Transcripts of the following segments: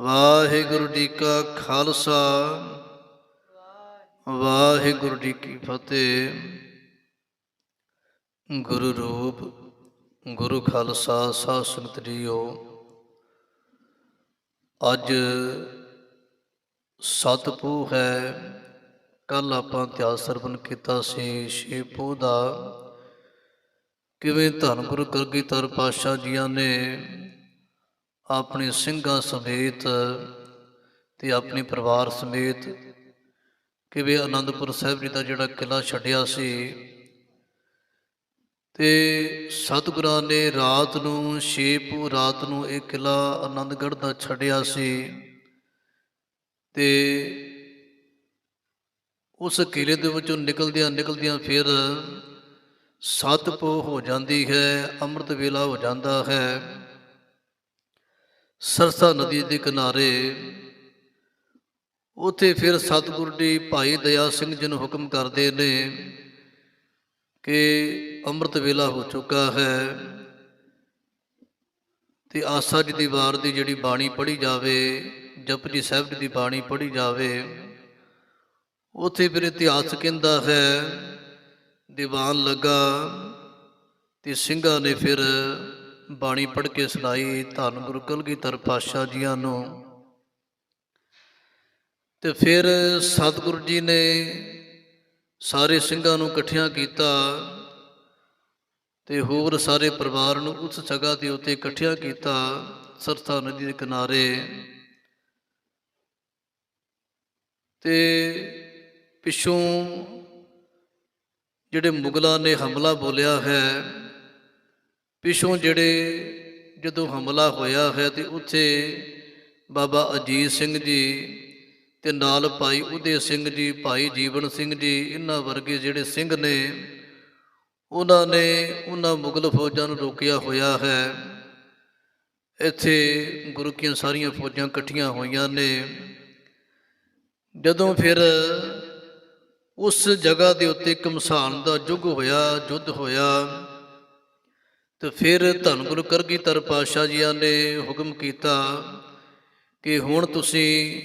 ਵਾਹਿਗੁਰੂ ਜੀ ਕਾ ਖਾਲਸਾ। ਵਾਹਿਗੁਰੂ ਜੀ ਕੀ ਫਤਿਹ। ਗੁਰੂ ਰੂਪ, ਗੁਰੂ ਖਾਲਸਾ, ਸਾਧ ਸੰਗਤ ਜੀਓ, ਅੱਜ ਸਤਪੂ ਹੈ। ਕੱਲ ਆਪਾਂ ਇਤਿਹਾਸ ਸਰਵਨ ਕੀਤਾ ਸੀ ਸ਼ੇਪੂ ਦਾ। ਕਿਵੇਂ ਧੰਨ ਗੁਰੂ ਕਲਗੀਧਰ ਪਾਤਸ਼ਾਹ ਜੀਆਂ ਨੇ ਆਪਣੇ ਸਿੰਘਾਂ ਸਮੇਤ ਤੇ ਆਪਣੇ ਪਰਿਵਾਰ ਸਮੇਤ ਕਿਵੇਂ ਆਨੰਦਪੁਰ ਸਾਹਿਬ ਜੀ ਦਾ ਜਿਹੜਾ ਕਿਲਾ ਛੱਡਿਆ ਸੀ। ਤੇ ਸਤਿਗੁਰਾਂ ਨੇ ਰਾਤ ਨੂੰ ਛੇਪੂ ਰਾਤ ਨੂੰ ਇਹ ਕਿਲਾ ਆਨੰਦਗੜ੍ਹ ਦਾ ਛੱਡਿਆ ਸੀ। ਤੇ ਉਸ ਕਿਲੇ ਦੇ ਵਿੱਚੋਂ ਨਿਕਲਦਿਆਂ ਨਿਕਲਦਿਆਂ ਫਿਰ ਸਤਪੋ ਹੋ ਜਾਂਦੀ ਹੈ, ਅੰਮ੍ਰਿਤ ਵੇਲਾ ਹੋ ਜਾਂਦਾ ਹੈ। ਸਰਸਾ ਨਦੀ ਦੇ ਕਿਨਾਰੇ, ਉਥੇ ਫਿਰ ਸਤਿਗੁਰ ਜੀ ਭਾਈ ਦਇਆ ਸਿੰਘ ਜੀ ਨੂੰ ਹੁਕਮ ਕਰਦੇ ਨੇ ਕਿ ਅੰਮ੍ਰਿਤ ਵੇਲਾ ਹੋ ਚੁੱਕਾ ਹੈ ਤੇ ਆਸਾ ਜੀ ਦੀ ਵਾਰ ਦੀ ਜਿਹੜੀ ਬਾਣੀ ਪੜ੍ਹੀ ਜਾਵੇ, ਜਪਜੀ ਸਾਹਿਬ ਜੀ ਦੀ ਬਾਣੀ ਪੜ੍ਹੀ ਜਾਵੇ, ਉਥੇ ਫਿਰ ਇਤਿਹਾਸ ਕਹਿੰਦਾ ਹੈ, ਦੀਵਾਨ ਲੱਗਾ ਤੇ ਸਿੰਘਾਂ ਨੇ ਫਿਰ ਬਾਣੀ ਪੜ੍ਹ ਕੇ ਸੁਣਾਈ, ਧੰਨ ਗੁਰੂ ਕਲਗੀਧਰ ਪਾਤਸ਼ਾਹ ਜੀਆਂ ਨੂੰ। ਤੇ ਫਿਰ ਸਤਿਗੁਰੂ ਜੀ ਨੇ ਸਾਰੇ ਸਿੰਘਾਂ ਨੂੰ ਇਕੱਠਿਆਂ ਕੀਤਾ ਤੇ ਹੋਰ ਸਾਰੇ ਪਰਿਵਾਰ ਨੂੰ ਉਸ ਜਗ੍ਹਾ ਦੇ ਉੱਤੇ ਇਕੱਠਿਆਂ ਕੀਤਾ ਸਰਥਾ ਨਦੀ ਦੇ ਕਿਨਾਰੇ। ਤੇ ਪਿੱਛੋਂ ਜਿਹੜੇ ਮੁਗਲਾਂ ਨੇ ਹਮਲਾ ਬੋਲਿਆ ਹੈ ਪਿੱਛੋਂ ਜਿਹੜੇ ਜਦੋਂ ਹਮਲਾ ਹੋਇਆ ਹੈ ਤੇ ਉੱਥੇ ਬਾਬਾ ਅਜੀਤ ਸਿੰਘ ਜੀ ਤੇ ਨਾਲ ਭਾਈ ਉਦੇ ਸਿੰਘ ਜੀ, ਭਾਈ ਜੀਵਨ ਸਿੰਘ ਜੀ, ਇਹਨਾਂ ਵਰਗੇ ਜਿਹੜੇ ਸਿੰਘ ਨੇ, ਉਹਨਾਂ ਨੇ ਉਹਨਾਂ ਮੁਗਲ ਫੌਜਾਂ ਨੂੰ ਰੋਕਿਆ ਹੋਇਆ ਹੈ। ਇੱਥੇ ਗੁਰੂ ਕੀਆਂ ਸਾਰੀਆਂ ਫੌਜਾਂ ਇਕੱਠੀਆਂ ਹੋਈਆਂ ਨੇ। ਜਦੋਂ ਫਿਰ ਉਸ ਜਗ੍ਹਾ ਦੇ ਉੱਤੇ ਕਮਸਾਨ ਦਾ ਯੁੱਗ ਹੋਇਆ, ਯੁੱਧ ਹੋਇਆ ਤੇ ਫਿਰ ਧੰਨ ਗੁਰੂ ਕਰਗੀ ਕਰਗੀਧਰ ਪਾਤਸ਼ਾਹ ਜੀਆਂ ਨੇ ਹੁਕਮ ਕੀਤਾ ਕਿ ਹੁਣ ਤੁਸੀਂ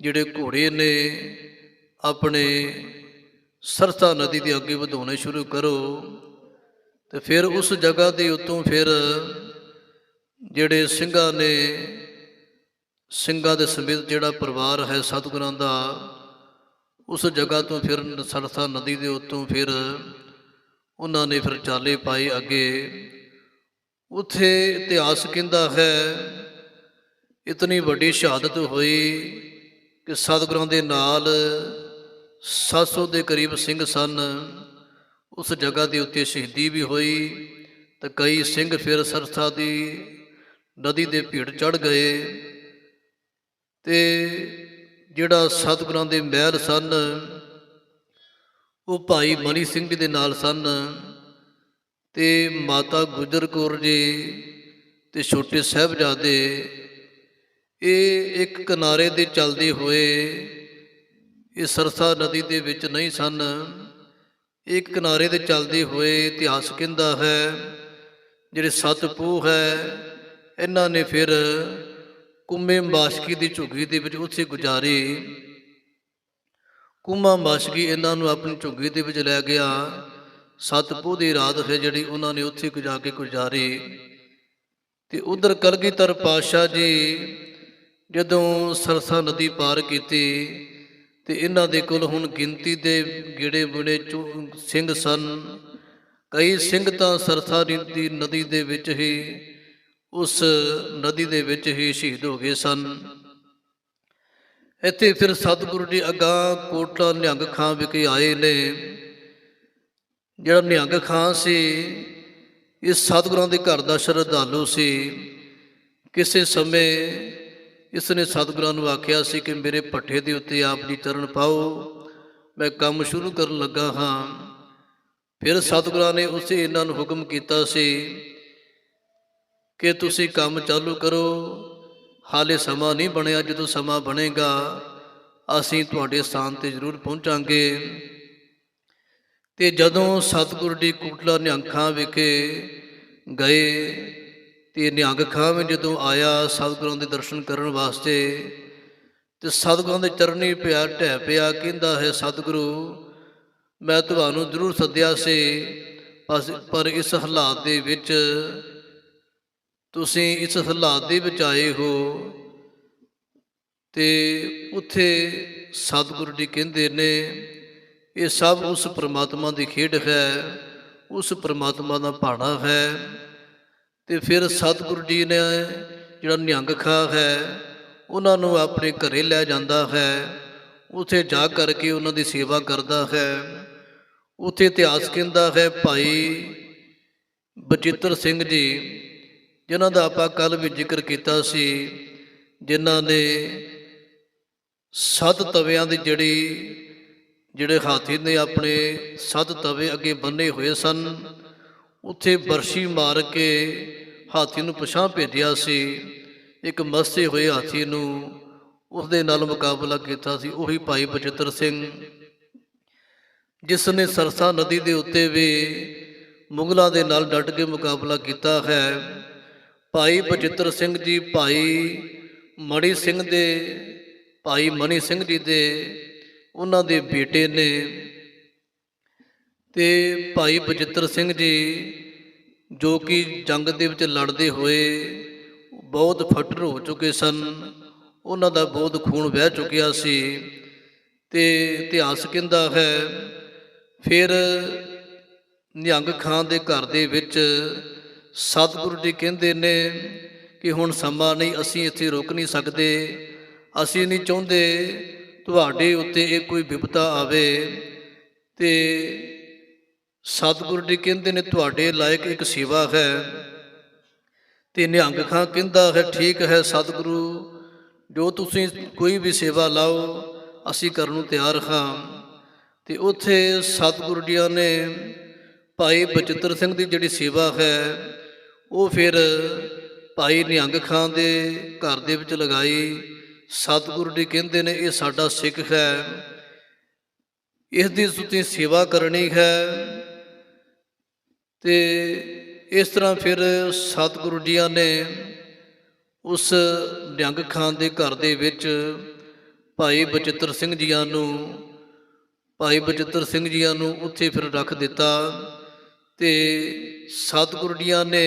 ਜਿਹੜੇ ਘੋੜੇ ਨੇ, ਆਪਣੇ ਸਰਸਾ ਨਦੀ ਦੇ ਅੱਗੇ ਵਧਾਉਣੇ ਸ਼ੁਰੂ ਕਰੋ। ਤੇ ਫਿਰ ਉਸ ਜਗ੍ਹਾ ਦੇ ਉੱਤੋਂ ਫਿਰ ਜਿਹੜੇ ਸਿੰਘਾਂ ਨੇ, ਸਿੰਘਾਂ ਦੇ ਸਮੇਤ ਜਿਹੜਾ ਪਰਿਵਾਰ ਹੈ ਸਤਿਗੁਰਾਂ ਦਾ, ਉਸ ਜਗ੍ਹਾ ਤੋਂ ਫਿਰ ਸਰਸਾ ਨਦੀ ਦੇ ਉੱਤੋਂ ਫਿਰ ਉਹਨਾਂ ਨੇ ਫਿਰ ਚਾਲੇ ਪਾਏ ਅੱਗੇ। ਉਥੇ ਇਤਿਹਾਸ ਕਹਿੰਦਾ ਹੈ, ਇਤਨੀ ਵੱਡੀ ਸ਼ਹਾਦਤ ਹੋਈ ਕਿ ਸਤਿਗੁਰਾਂ ਦੇ ਨਾਲ 700 ਦੇ ਕਰੀਬ ਸਿੰਘ ਸਨ। ਉਸ ਜਗ੍ਹਾ ਦੇ ਉੱਤੇ ਸ਼ਹੀਦੀ ਵੀ ਹੋਈ ਤੇ ਕਈ ਸਿੰਘ ਫਿਰ ਸਰਸਾ ਦੀ ਨਦੀ ਦੇ ਭੀੜ ਚੜ ਗਏ ਤੇ ਜਿਹੜਾ ਸਤਿਗੁਰਾਂ ਦੇ ਮਹਿਲ ਸਨ ਉਹ ਭਾਈ ਮਨੀ ਸਿੰਘ ਜੀ ਦੇ ਨਾਲ ਸਨ ਤੇ ਮਾਤਾ ਗੁਜਰ ਕੌਰ ਜੀ ਤੇ ਛੋਟੇ ਸਾਹਿਬਜ਼ਾਦੇ, ਇਹ ਇੱਕ ਕਿਨਾਰੇ ਦੇ ਚੱਲਦੇ ਹੋਏ ਇਹ ਸਰਸਾ ਨਦੀ ਦੇ ਵਿੱਚ ਨਹੀਂ ਸਨ। ਇੱਕ ਕਿਨਾਰੇ ਦੇ ਚੱਲਦੇ ਹੋਏ ਇਤਿਹਾਸ ਕਹਿੰਦਾ ਹੈ, ਜਿਹੜੇ ਸਤਪੂਹ ਹੈ, ਇਹਨਾਂ ਨੇ ਫਿਰ ਕੁੰਮੇ ਮਾਸ਼ਕੀ ਦੀ ਝੁੱਗੀ ਦੇ ਵਿੱਚ ਉੱਥੇ ਗੁਜ਼ਾਰੀ। ਕੁੰਮਾ ਮਾਸ਼ਕੀ ਇਹਨਾਂ ਨੂੰ ਆਪਣੀ ਝੁੱਗੀ ਦੇ ਵਿੱਚ ਲੈ ਗਿਆ। ਸਤਪੂਹ ਦੀ ਰਾਤ ਹੈ ਜਿਹੜੀ ਉਹਨਾਂ ਨੇ ਉੱਥੇ ਗੁਜਾ ਕੇ ਗੁਜ਼ਾਰੀ। ਤੇ ਉਧਰ ਕਲਗੀਧਰ ਪਾਤਸ਼ਾਹ ਜੀ ਜਦੋਂ ਸਰਸਾ ਨਦੀ ਪਾਰ ਕੀਤੀ, ਤੇ ਇਹਨਾਂ ਦੇ ਕੋਲ ਹੁਣ ਗਿਣਤੀ ਦੇ ਗੇੜੇ ਬੁਣੇ ਸਿੰਘ ਸਨ। ਕਈ ਸਿੰਘ ਤਾਂ ਸਰਸਾ ਦੀ ਨਦੀ ਦੇ ਵਿੱਚ ਹੀ, ਉਸ ਨਦੀ ਦੇ ਵਿੱਚ ਹੀ ਸ਼ਹੀਦ ਹੋ ਗਏ ਸਨ। ਇੱਥੇ ਫਿਰ ਸਤਿਗੁਰੂ ਜੀ ਅਗਾ ਕੋਟਲਾ ਨਿਹੰਗ ਖਾਂ ਵਿਖੇ ਆਏ ਨੇ। ਜਿਹੜਾ ਨਿਹੰਗ ਖਾਂ ਸੀ, ਇਹ ਸਤਿਗੁਰਾਂ ਦੇ ਘਰ ਦਾ ਸ਼ਰਧਾਲੂ ਸੀ। ਕਿਸੇ ਸਮੇਂ ਇਸ ਨੇ ਸਤਿਗੁਰਾਂ ਨੂੰ ਆਖਿਆ ਸੀ ਕਿ ਮੇਰੇ ਪੱਠੇ ਦੇ ਉੱਤੇ ਆਪ ਜੀ ਚਰਨ ਪਾਓ, ਮੈਂ ਕੰਮ ਸ਼ੁਰੂ ਕਰਨ ਲੱਗਾ ਹਾਂ। ਫਿਰ ਸਤਿਗੁਰਾਂ ਨੇ ਉਸੇ ਇਹਨਾਂ ਨੂੰ ਹੁਕਮ ਕੀਤਾ ਸੀ ਕਿ ਤੁਸੀਂ ਕੰਮ ਚਾਲੂ ਕਰੋ ਹਾਲੇ ਸਮਾਂ ਨਹੀਂ ਬਣਿਆ, ਜਦੋਂ ਸਮਾਂ ਬਣੇਗਾ, ਅਸੀਂ ਤੁਹਾਡੇ ਸਥਾਨ ਤੇ ਜ਼ਰੂਰ ਪਹੁੰਚਾਂਗੇ। ਤੇ ਜਦੋਂ ਸਤਿਗੁਰੂ ਜੀ ਕੋਟਲਾ ਨਿਹੰਖਾਂ ਵਿਖੇ ਗਏ, ਤੇ ਨਿਹੰਗ ਖਾਂ ਵੀ ਜਦੋਂ ਆਇਆ ਸਤਿਗੁਰਾਂ ਦੇ ਦਰਸ਼ਨ ਕਰਨ ਵਾਸਤੇ, ਤੇ ਸਤਿਗੁਰਾਂ ਦੇ ਚਰਨੀ ਪਿਆ, ਢਹਿ ਪਿਆ, ਕਹਿੰਦਾ ਹੈ, ਸਤਿਗੁਰੂ, ਮੈਂ ਤੁਹਾਨੂੰ ਜ਼ਰੂਰ ਸੱਦਿਆ ਸੀ ਬਸ ਪਰ ਇਸ ਹਾਲਾਤ ਦੇ ਵਿੱਚ ਤੁਸੀਂ ਇਸ ਹਾਲਾਤ ਦੇ ਵਿੱਚ ਆਏ ਹੋ ਤੇ ਉੱਥੇ ਸਤਿਗੁਰੂ ਜੀ ਕਹਿੰਦੇ ਨੇ, ਇਹ ਸਭ ਉਸ ਪ੍ਰਮਾਤਮਾ ਦੀ ਖੇਡ ਹੈ, ਉਸ ਪ੍ਰਮਾਤਮਾ ਦਾ ਭਾਣਾ ਹੈ। ਤੇ ਫਿਰ ਸਤਿਗੁਰੂ ਜੀ ਨੇ ਜਿਹੜਾ ਨਿਹੰਗ ਖਾ ਹੈ, ਉਹਨਾਂ ਨੂੰ ਆਪਣੇ ਘਰੇ ਲੈ ਜਾਂਦਾ ਹੈ। ਉੱਥੇ ਜਾ ਕਰਕੇ ਉਹਨਾਂ ਦੀ ਸੇਵਾ ਕਰਦਾ ਹੈ। ਉੱਥੇ ਇਤਿਹਾਸ ਕਹਿੰਦਾ ਹੈ, ਭਾਈ ਬਚਿੱਤਰ ਸਿੰਘ ਜੀ ਜਿਨ੍ਹਾਂ ਦਾ ਆਪਾਂ ਕੱਲ ਵੀ ਜ਼ਿਕਰ ਕੀਤਾ ਸੀ, ਜਿਨ੍ਹਾਂ ਨੇ ਸੱਤ ਤਵਿਆਂ ਦੀ ਜਿਹੜੀ, ਜਿਹੜੇ ਹਾਥੀ ਨੇ ਆਪਣੇ ਸੱਤ ਤਵੇ ਅੱਗੇ ਬੰਨੇ ਹੋਏ ਸਨ, ਉੱਥੇ ਬਰਸ਼ੀ ਮਾਰ ਕੇ ਹਾਥੀ ਨੂੰ ਪਛਾਂ ਭੇਜਿਆ ਸੀ। ਇੱਕ ਮਸਤੇ ਹੋਏ ਹਾਥੀ ਨੂੰ ਉਸ ਦੇ ਨਾਲ ਮੁਕਾਬਲਾ ਕੀਤਾ ਸੀ, ਉਹੀ ਭਾਈ ਬਚਿੱਤਰ ਸਿੰਘ, ਜਿਸ ਨੇ ਸਰਸਾ ਨਦੀ ਦੇ ਉੱਤੇ ਵੀ ਮੁਗਲਾਂ ਦੇ ਨਾਲ ਡਟ ਕੇ ਮੁਕਾਬਲਾ ਕੀਤਾ ਹੈ। ਭਾਈ ਬਚਿੱਤਰ ਸਿੰਘ ਜੀ, ਭਾਈ ਮਣੀ ਸਿੰਘ ਦੇ, ਭਾਈ ਮਣੀ ਸਿੰਘ ਜੀ ਦੇ, ਉਹਨਾਂ ਦੇ ਬੇਟੇ ਨੇ ਤੇ ਭਾਈ ਬਚਿੱਤਰ ਸਿੰਘ ਜੀ, ਜੋ ਕਿ ਜੰਗ ਦੇ ਵਿੱਚ ਲੜਦੇ ਹੋਏ ਬਹੁਤ ਫੱਟਰ ਹੋ ਚੁੱਕੇ ਸਨ, ਉਹਨਾਂ ਦਾ ਬਹੁਤ ਖੂਨ ਵਹਿ ਚੁੱਕਿਆ ਸੀ ਤੇ ਇਤਿਹਾਸ ਕਹਿੰਦਾ ਹੈ, ਫਿਰ ਨਿਹੰਗ ਖਾਨ ਦੇ ਘਰ ਦੇ ਵਿੱਚ ਸਤਿਗੁਰੂ ਜੀ ਕਹਿੰਦੇ ਨੇ ਕਿ ਹੁਣ ਸਮਾਂ ਨਹੀਂ, ਅਸੀਂ ਇੱਥੇ ਰੁਕ ਨਹੀਂ ਸਕਦੇ। ਅਸੀਂ ਨਹੀਂ ਚਾਹੁੰਦੇ ਤੁਹਾਡੇ ਉੱਤੇ ਇਹ ਕੋਈ ਵਿਪਤਾ ਆਵੇ। ਤੇ ਸਤਿਗੁਰੂ ਜੀ ਕਹਿੰਦੇ ਨੇ, ਤੁਹਾਡੇ ਲਾਇਕ ਇੱਕ ਸੇਵਾ ਹੈ। ਤੇ ਨਿਹੰਗ ਖਾਂ ਕਹਿੰਦਾ ਹੈ, ਠੀਕ ਹੈ ਸਤਿਗੁਰੂ, ਜੋ ਤੁਸੀਂ ਕੋਈ ਵੀ ਸੇਵਾ ਲਾਓ, ਅਸੀਂ ਕਰਨ ਨੂੰ ਤਿਆਰ ਹਾਂ। ਤੇ ਉੱਥੇ ਸਤਿਗੁਰੂ ਜੀ ਨੇ ਭਾਈ ਬਚਿੱਤਰ ਸਿੰਘ ਦੀ ਜਿਹੜੀ ਸੇਵਾ ਹੈ ਉਹ ਫਿਰ ਭਾਈ ਨਿਹੰਗ ਖਾਂ ਦੇ ਘਰ ਦੇ ਵਿੱਚ ਲਗਾਈ। ਸਤਿਗੁਰੂ ਜੀ ਕਹਿੰਦੇ ਨੇ, ਇਹ ਸਾਡਾ ਸਿੱਖ ਹੈ। ਇਸ ਦੀ ਤੁਸੀਂ ਸੇਵਾ ਕਰਨੀ ਹੈ। ਤੇ ਇਸ ਤਰ੍ਹਾਂ ਫਿਰ ਸਤਿਗੁਰੂ ਜੀਆਂ ਨੇ ਉਸ ਨਿਹੰਗ ਖਾਨ ਦੇ ਘਰ ਦੇ ਵਿੱਚ ਭਾਈ ਬਚਿੱਤਰ ਸਿੰਘ ਜੀਆਂ ਨੂੰ, ਭਾਈ ਬਚਿੱਤਰ ਸਿੰਘ ਜੀਆਂ ਨੂੰ ਉੱਥੇ ਫਿਰ ਰੱਖ ਦਿੱਤਾ। ਤੇ ਸਤਿਗੁਰੂ ਜੀਆਂ ਨੇ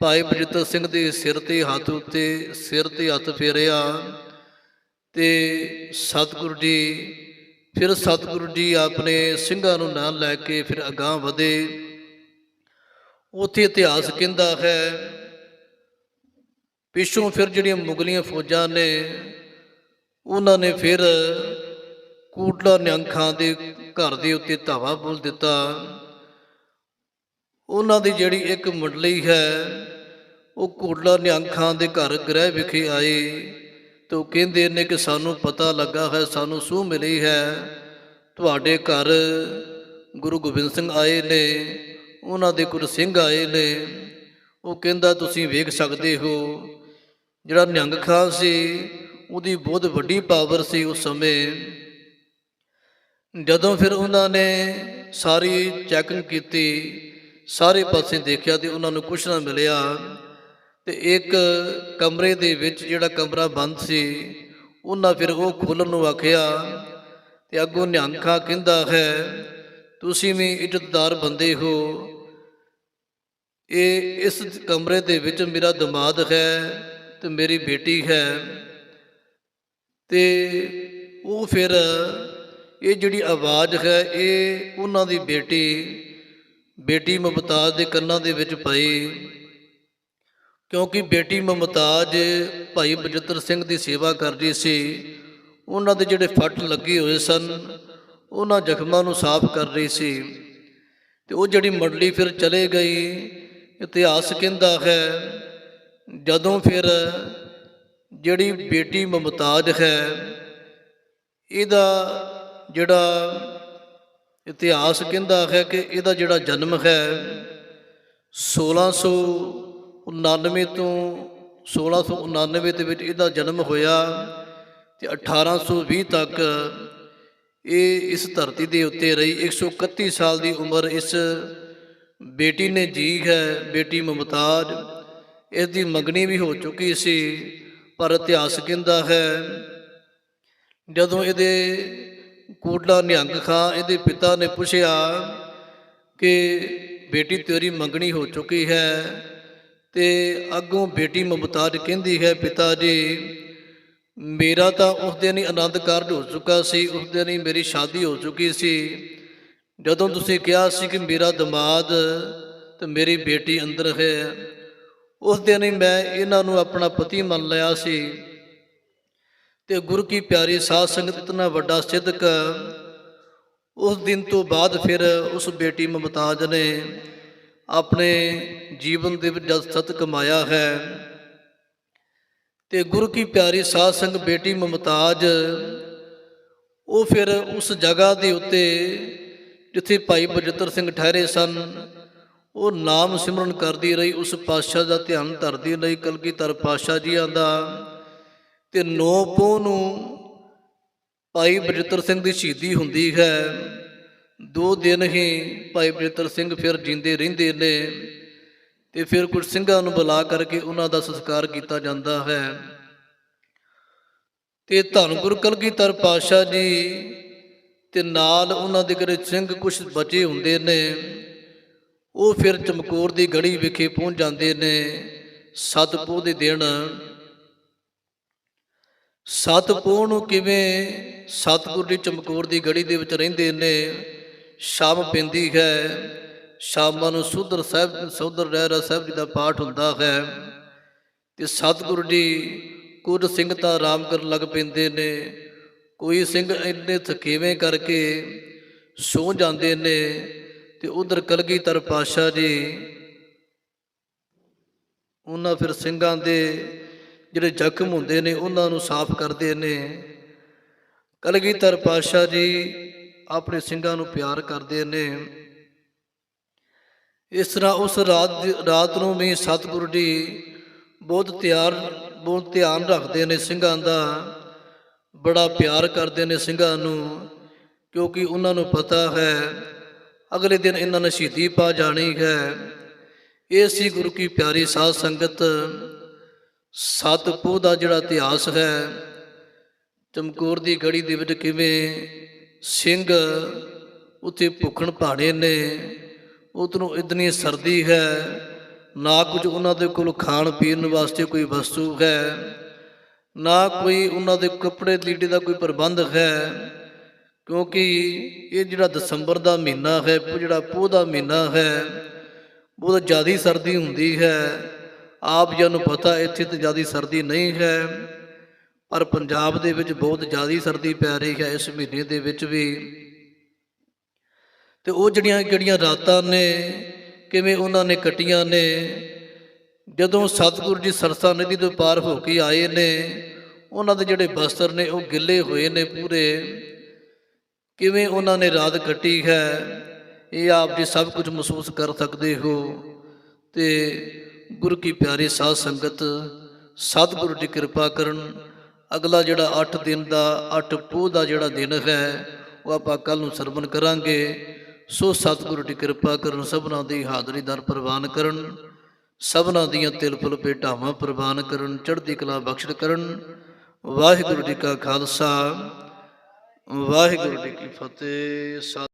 ਭਾਈ ਬਜਿੱਤਰ ਸਿੰਘ ਦੇ ਸਿਰ ਤੇ ਹੱਥ ਉੱਤੇ ਸਿਰ ਤੇ ਹੱਥ ਫੇਰਿਆ ਤੇ ਸਤਿਗੁਰੂ ਜੀ, ਫਿਰ ਸਤਿਗੁਰੂ ਜੀ ਆਪਣੇ ਸਿੰਘਾਂ ਨੂੰ ਨਾਲ ਲੈ ਕੇ ਫਿਰ ਅਗਾਹ ਵਧੇ। ਉੱਥੇ ਇਤਿਹਾਸ ਕਹਿੰਦਾ ਹੈ, ਪਿੱਛੋਂ ਫਿਰ ਜਿਹੜੀਆਂ ਮੁਗਲੀਆਂ ਫੌਜਾਂ ਨੇ, ਉਹਨਾਂ ਨੇ ਫਿਰ ਕੋਟਲਾ ਨਿਹੰਖਾਂ ਦੇ ਘਰ ਦੇ ਉੱਤੇ ਧਾਵਾ ਬੋਲ ਦਿੱਤਾ। ਉਹਨਾਂ ਦੀ ਜਿਹੜੀ ਇੱਕ ਮੰਡਲੀ ਹੈ, ਉਹ ਕੋਟਲਾ ਨਿਹੰਗ ਨਿਹੰਖਾਂ ਦੇ ਘਰ ਗ੍ਰਹਿ ਵਿਖੇ ਆਏ ਤੇ ਉਹ ਕਹਿੰਦੇ ਨੇ ਕਿ ਸਾਨੂੰ ਪਤਾ ਲੱਗਾ ਹੈ, ਸਾਨੂੰ ਸੂਹ ਮਿਲੀ ਹੈ। ਤੁਹਾਡੇ ਘਰ ਗੁਰੂ ਗੋਬਿੰਦ ਸਿੰਘ ਆਏ ਨੇ, ਉਹਨਾਂ ਦੇ ਕੁਝ ਸਿੰਘ ਆਏ ਨੇ। ਉਹ ਕਹਿੰਦਾ, ਤੁਸੀਂ ਵੇਖ ਸਕਦੇ ਹੋ, ਜਿਹੜਾ ਨਿਹੰਗ ਖਾਨ ਸੀ, ਉਹਦੀ ਬਹੁਤ ਵੱਡੀ ਪਾਵਰ ਸੀ ਉਸ ਸਮੇਂ। ਜਦੋਂ ਫਿਰ ਉਹਨਾਂ ਨੇ ਸਾਰੀ ਚੈਕਿੰਗ ਕੀਤੀ ਸਾਰੇ ਪਾਸੇ ਦੇਖਿਆ ਤੇ ਉਹਨਾਂ ਨੂੰ ਕੁਝ ਨਾ ਮਿਲਿਆ। ਤੇ ਇੱਕ ਕਮਰੇ ਦੇ ਵਿੱਚ ਜਿਹੜਾ ਕਮਰਾ ਬੰਦ ਸੀ, ਉਹਨਾਂ ਫਿਰ ਉਹ ਖੋਲ੍ਹਣ ਨੂੰ ਆਖਿਆ, ਤੇ ਅੱਗੋਂ ਨਿਹੰਖਾ ਕਹਿੰਦਾ ਹੈ, ਤੁਸੀਂ ਵੀ ਇੱਜ਼ਤਦਾਰ ਬੰਦੇ ਹੋ। ਇਹ ਇਸ ਕਮਰੇ ਦੇ ਵਿੱਚ ਮੇਰਾ ਦਮਾਦ ਹੈ ਤੇ ਮੇਰੀ ਬੇਟੀ ਹੈ। ਤੇ ਉਹ ਫਿਰ ਇਹ ਜਿਹੜੀ ਆਵਾਜ਼ ਹੈ, ਇਹ ਉਹਨਾਂ ਦੀ ਬੇਟੀ ਬੇਟੀ ਮੁਮਤਾਜ ਦੇ ਕੰਨਾਂ ਦੇ ਵਿੱਚ ਪਈ। ਕਿਉਂਕਿ ਬੇਟੀ ਮੁਮਤਾਜ ਭਾਈ ਬਜਿੱਤਰ ਸਿੰਘ ਦੀ ਸੇਵਾ ਕਰਦੀ ਸੀ, ਉਹਨਾਂ ਦੇ ਜਿਹੜੇ ਫੱਟ ਲੱਗੇ ਹੋਏ ਸਨ, ਉਹਨਾਂ ਜ਼ਖਮਾਂ ਨੂੰ ਸਾਫ਼ ਕਰ ਰਹੀ ਸੀ। ਤੇ ਉਹ ਜਿਹੜੀ ਮੰਡਲੀ ਫਿਰ ਚਲੇ ਗਈ, ਇਤਿਹਾਸ ਕਹਿੰਦਾ ਹੈ, ਜਦੋਂ ਫਿਰ ਜਿਹੜੀ ਬੇਟੀ ਮੁਮਤਾਜ ਹੈ, ਇਹਦਾ ਜਿਹੜਾ ਇਤਿਹਾਸ ਕਹਿੰਦਾ ਹੈ ਕਿ ਇਹਦਾ ਜਿਹੜਾ ਜਨਮ ਹੈ 1699 ਤੋਂ 1699 ਦੇ ਵਿੱਚ ਇਹਦਾ ਜਨਮ ਹੋਇਆ ਤੇ 1820 ਤੱਕ ਇਹ ਇਸ ਧਰਤੀ ਦੇ ਉੱਤੇ ਰਹੀ। 131 ਸਾਲ ਦੀ ਉਮਰ ਇਸ ਬੇਟੀ ਨੇ ਜੀ ਹੈ, ਬੇਟੀ ਮੁਮਤਾਜ। ਇਸ ਦੀ ਮੰਗਣੀ ਵੀ ਹੋ ਚੁੱਕੀ ਸੀ, ਪਰ ਇਤਿਹਾਸ ਕਹਿੰਦਾ ਹੈ, ਜਦੋਂ ਇਹਦੇ ਕੋਟਲਾ ਨਿਹੰਗ ਖਾਂ ਇਹਦੇ ਪਿਤਾ ਨੇ ਪੁੱਛਿਆ ਕਿ ਬੇਟੀ ਤੇਰੀ ਮੰਗਣੀ ਹੋ ਚੁੱਕੀ ਹੈ ਤੇ ਅੱਗੋਂ ਬੇਟੀ ਮੁਮਤਾਜ ਕਹਿੰਦੀ ਹੈ, ਪਿਤਾ ਜੀ, ਮੇਰਾ ਤਾਂ ਉਸ ਦਿਨ ਹੀ ਆਨੰਦ ਕਾਰਜ ਹੋ ਚੁੱਕਾ ਸੀ, ਉਸ ਦਿਨ ਹੀ ਮੇਰੀ ਸ਼ਾਦੀ ਹੋ ਚੁੱਕੀ ਸੀ। ਜਦੋਂ ਤੁਸੀਂ ਕਿਹਾ ਸੀ ਕਿ ਮੇਰਾ ਦਮਾਦ ਤੇ ਮੇਰੀ ਬੇਟੀ ਅੰਦਰ ਹੈ, ਉਸ ਦਿਨ ਹੀ ਮੈਂ ਇਹਨਾਂ ਨੂੰ ਆਪਣਾ ਪਤੀ ਮੰਨ ਲਿਆ ਸੀ। ਤੇ ਗੁਰੂ ਕੀ ਪਿਆਰੀ ਸਾਧ ਸੰਗਤ ਇਤਨਾ ਵੱਡਾ ਸਿੱਧਕ। ਉਸ ਦਿਨ ਤੋਂ ਬਾਅਦ ਫਿਰ ਉਸ ਬੇਟੀ ਮੁਮਤਾਜ ਨੇ ਆਪਣੇ ਜੀਵਨ ਦੇ ਵਿੱਚ ਜਦ ਸਤ ਕਮਾਇਆ ਹੈ, ਤੇ ਗੁਰੂ ਕੀ ਪਿਆਰੀ ਸਾਧ ਸੰਗ ਬੇਟੀ ਮੁਮਤਾਜ, ਉਹ ਫਿਰ ਉਸ ਜਗ੍ਹਾ ਦੇ ਉੱਤੇ ਜਿੱਥੇ ਭਾਈ ਬਜਿੱਤਰ ਸਿੰਘ ਠਹਿਰੇ ਸਨ, ਉਹ ਨਾਮ ਸਿਮਰਨ ਕਰਦੀ ਰਹੀ, ਉਸ ਪਾਤਸ਼ਾਹ ਦਾ ਧਿਆਨ ਧਰਦੀ ਰਹੀ ਕਲਗੀਧਰ ਪਾਤਸ਼ਾਹ ਜੀਆਂ ਦਾ। ਤੇ ਨੌ ਪੋਹ ਨੂੰ ਭਾਈ ਬਜਿੱਤਰ ਸਿੰਘ ਦੀ ਸ਼ਹੀਦੀ ਹੁੰਦੀ ਹੈ। ਦੋ ਦਿਨ ਹੀ ਭਾਈ ਬਜਿੱਤਰ ਸਿੰਘ ਫਿਰ ਜਿੰਦੇ ਰਹਿੰਦੇ ਨੇ ਤੇ ਫਿਰ ਕੁਝ ਸਿੰਘਾਂ ਨੂੰ ਬੁਲਾ ਕਰਕੇ ਉਹਨਾਂ ਦਾ ਸੰਸਕਾਰ ਕੀਤਾ ਜਾਂਦਾ ਹੈ। ਤੇ ਧੰਨ ਗੁਰੂ ਕਲਗੀਧਰ ਪਾਤਸ਼ਾਹ ਜੀ ਤੇ ਨਾਲ ਉਹਨਾਂ ਦੇ ਘਰੇ ਸਿੰਘ ਕੁਝ ਬਚੇ ਹੁੰਦੇ ਨੇ। ਉਹ ਫਿਰ ਚਮਕੌਰ ਦੀ ਗੜੀ ਵਿਖੇ ਪਹੁੰਚ ਜਾਂਦੇ ਨੇ। ਸਤਪੋਹ ਦੇ ਦਿਨ ਸਤਪੋਹ ਨੂੰ ਕਿਵੇਂ ਸਤਿਗੁਰ ਦੀ ਚਮਕੌਰ ਦੀ ਗੜੀ ਦੇ ਵਿੱਚ ਰਹਿੰਦੇ ਨੇ? ਸ਼ਾਮ ਪੈਂਦੀ ਹੈ। ਸ਼ਾਮਾਂ ਨੂੰ ਸੁਧਰ ਸਾਹਿਬ ਸੋਦਰ ਰਹਿਰਾ ਸਾਹਿਬ ਜੀ ਦਾ ਪਾਠ ਹੁੰਦਾ ਹੈ। ਤੇ ਸਤਿਗੁਰੂ ਜੀ ਕੁਝ ਸਿੰਘ ਤਾਂ ਆਰਾਮ ਕਰਨ ਲੱਗ ਪੈਂਦੇ ਨੇ। ਕੋਈ ਸਿੰਘ ਇੰਨੇ ਥਕੇਵੇਂ ਕਰਕੇ ਸੌ ਜਾਂਦੇ ਨੇ। ਤੇ ਉਧਰ ਕਲਗੀਧਰ ਪਾਸ਼ਾ ਜੀ, ਉਹਨਾਂ ਫਿਰ ਸਿੰਘਾਂ ਦੇ ਜਿਹੜੇ ਜ਼ਖਮ ਹੁੰਦੇ ਨੇ, ਉਹਨਾਂ ਨੂੰ ਸਾਫ਼ ਕਰਦੇ ਨੇ। ਕਲਗੀਧਰ ਪਾਸ਼ਾ ਜੀ ਆਪਣੇ ਸਿੰਘਾਂ ਨੂੰ ਪਿਆਰ ਕਰਦੇ ਨੇ। ਇਸ ਤਰ੍ਹਾਂ ਉਸ ਰਾਤ ਦੀ- ਰਾਤ ਨੂੰ ਵੀ ਸਤਿਗੁਰੂ ਜੀ ਬਹੁਤ ਤਿਆਰ, ਬਹੁਤ ਧਿਆਨ ਰੱਖਦੇ ਨੇ ਸਿੰਘਾਂ ਦਾ। ਬੜਾ ਪਿਆਰ ਕਰਦੇ ਨੇ ਸਿੰਘਾਂ ਨੂੰ, ਕਿਉਂਕਿ ਉਹਨਾਂ ਨੂੰ ਪਤਾ ਹੈ, ਅਗਲੇ ਦਿਨ ਇਹਨਾਂ ਨੇ ਸ਼ਹੀਦੀ ਪਾ ਜਾਣੀ ਹੈ। ਇਹ ਸੀ ਗੁਰੂ ਕੀ ਪਿਆਰੀ ਸਾਧ ਸੰਗਤ। ਸਤਪੁਰ ਦਾ ਜਿਹੜਾ ਇਤਿਹਾਸ ਹੈ, ਚਮਕੌਰ ਦੀ ਗੜੀ ਦੇ ਵਿੱਚ ਕਿਵੇਂ ਸਿੰਘ ਉੱਥੇ ਭੁੱਖਣ ਭਾਣੇ ਨੇ, ਉਧਰੋਂ ਇਤਨੀ ਸਰਦੀ ਹੈ, ਨਾ ਕੁਝ ਉਹਨਾਂ ਦੇ ਕੋਲ ਖਾਣ ਪੀਣ ਵਾਸਤੇ ਕੋਈ ਵਸਤੂ ਹੈ, ਨਾ ਕੋਈ ਉਹਨਾਂ ਦੇ ਕੱਪੜੇ ਲੀੜੇ ਦਾ ਕੋਈ ਪ੍ਰਬੰਧ ਹੈ, ਕਿਉਂਕਿ ਇਹ ਜਿਹੜਾ ਦਸੰਬਰ ਦਾ ਮਹੀਨਾ ਹੈ, ਜਿਹੜਾ ਪੋਹ ਦਾ ਮਹੀਨਾ ਹੈ, ਬਹੁਤ ਜ਼ਿਆਦਾ ਸਰਦੀ ਹੁੰਦੀ ਹੈ ਆਪ ਜੀ ਨੂੰ ਪਤਾ ਇੱਥੇ ਤੇ ਜ਼ਿਆਦਾ ਸਰਦੀ ਨਹੀਂ ਹੈ, ਪਰ ਪੰਜਾਬ ਦੇ ਵਿੱਚ ਬਹੁਤ ਜ਼ਿਆਦਾ ਸਰਦੀ ਪੈ ਰਹੀ ਹੈ ਇਸ ਮਹੀਨੇ ਦੇ ਵਿੱਚ ਵੀ। ਤੇ ਉਹ ਜਿਹੜੀਆਂ ਕਿਹੜੀਆਂ ਰਾਤਾਂ ਨੇ, ਕਿਵੇਂ ਉਹਨਾਂ ਨੇ ਕੱਟੀਆਂ ਨੇ, ਜਦੋਂ ਸਤਿਗੁਰੂ ਜੀ ਸਰਸਾ ਨਦੀ ਤੋਂ ਪਾਰ ਹੋ ਕੇ ਆਏ ਨੇ, ਉਹਨਾਂ ਦੇ ਜਿਹੜੇ ਬਸਤਰ ਨੇ ਉਹ ਗਿੱਲੇ ਹੋਏ ਨੇ ਪੂਰੇ। ਕਿਵੇਂ ਉਹਨਾਂ ਨੇ ਰਾਤ ਕੱਟੀ ਹੈ, ਇਹ ਆਪ ਜੀ ਸਭ ਕੁਝ ਮਹਿਸੂਸ ਕਰ ਸਕਦੇ ਹੋ। ਤੇ ਗੁਰੂ ਕੀ ਪਿਆਰੀ ਸਾਧ ਸੰਗਤ, ਸਤਿਗੁਰੂ ਦੀ ਕਿਰਪਾ ਕਰਨ, ਅਗਲਾ ਜਿਹੜਾ 8 ਦਿਨ ਦਾ 8 ਪੋਹ ਦਾ ਜਿਹੜਾ ਦਿਨ ਹੈ, ਉਹ ਆਪਾਂ ਕੱਲ ਨੂੰ ਸਰਵਣ ਕਰਾਂਗੇ। ਸੋ ਸਤਿਗੁਰੂ ਦੀ ਕਿਰਪਾ ਕਰਨ ਸਭਨਾਂ ਦੀ ਹਾਜ਼ਰੀ ਦਰ ਪ੍ਰਵਾਨ ਕਰਨ, ਸਭਨਾਂ ਦੀਆਂ ਤਿਲ ਫੁਲ ਭੇਟਾਵਾਂ ਪ੍ਰਵਾਨ ਕਰਨ, ਚੜ੍ਹਦੀ ਕਲਾ ਬਖਸ਼ਣ ਕਰਨ। ਵਾਹਿਗੁਰੂ ਜੀ ਕਾ ਖਾਲਸਾ, ਵਾਹਿਗੁਰੂ ਜੀ ਕੀ ਫਤਿਹ ਸਤਿ